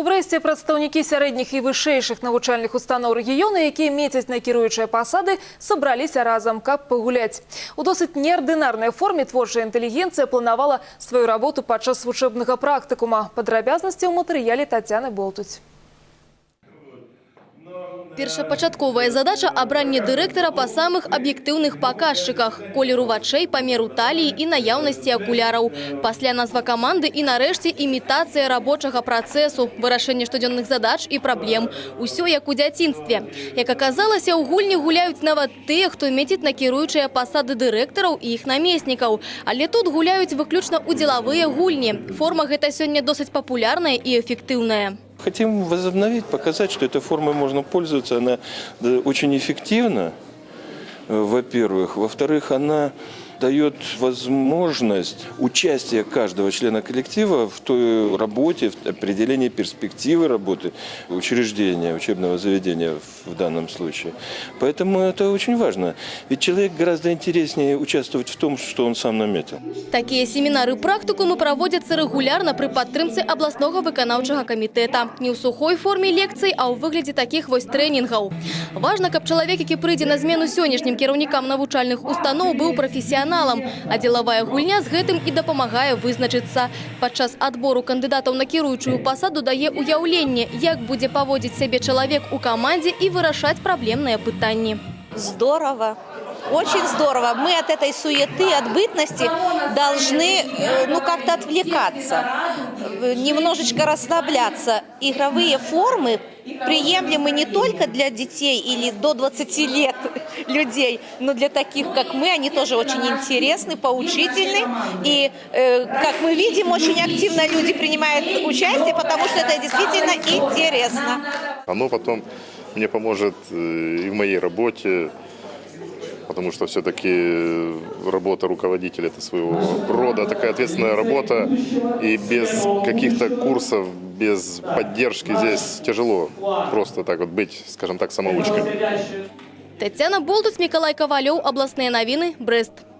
У Брэсце прадстаўнікі сярэдніх і вышэйшых навучальных устаноў рэгіёна, якія мецяць на кіруючыя пасады, сабраліся разам, каб пагуляць. У досыць неардынарнай форме творчая інтэлігенцыя планавала сваю работу падчас вучэбнага практыкума. Падрабязнасці ў матэрыяле Тацяны Болтуць. Першапачатковая задача – абранне дырэктара па самых аб'ектыўных паказчыках – колеру вачэй, памеру таліі і наяўнасці акуляраў. Пасля назва каманды і нарэшце імітацыя рабочага працэсу, вырашэнне штодзённых задач і праблем. Усё як у дзяцінстве. Як аказалася, у гульні гуляюць нават тыя, хто меціць на кіруючыя пасады дырэктараў і іх намеснікаў. Але тут гуляюць выключна ў делавыя гульні. Форма гэта сёння досыць папулярная і эфектыўная. Хотим возобновить, показать, что этой формой можно пользоваться. Она да, очень эффективна, э, во-первых. Во-вторых, она дает возможность участия каждого члена коллектива в той работе, в определении перспективы работы учреждения, учебного заведения в данном случае. Поэтому это очень важно. Ведь человек гораздо интереснее участвовать в том, что он сам наметил. Такія семінары практыкумы праводзяцца рэгулярна пры падтрымцы абласнога выканаўчага камітэта. Не ў сухой форме лекцый, а ў выглядзе такіх вось трэнінгаў. Важна, каб чалавек, які прыйдзе на змену сённяшнім кіраўнікам навучальных устаноў, быў прафесіяналам, а дзелавая гульня з гэтым і дапамагае вызначыцца. Падчас адбору кандыдатаў на кіруючую пасаду дае ўяўленне, як будзе паводзіць сябе чалавек у камандзе і вырашаць праблемныя пытанні. Здорово. Очень здорово. Мы от этой суеты, от бытности должны э, ну, как-то отвлекаться, э, немножечко расслабляться. Игровые формы приемлемы не только для детей или до 20 лет людей, но для таких, как мы, они тоже очень интересны, поучительны. И, э, как мы видим, очень активно люди принимают участие, потому что это действительно интересно. Оно потом мне поможет э, и в моей работе, потому что все-таки работа руководителя это своего рода такая ответственная работа, и без каких-то курсов, без поддержки здесь тяжело просто так вот быть, скажем так, самоучкой. Тетяна Болтуць, Миколай Ковалёў, областные новины, Брест.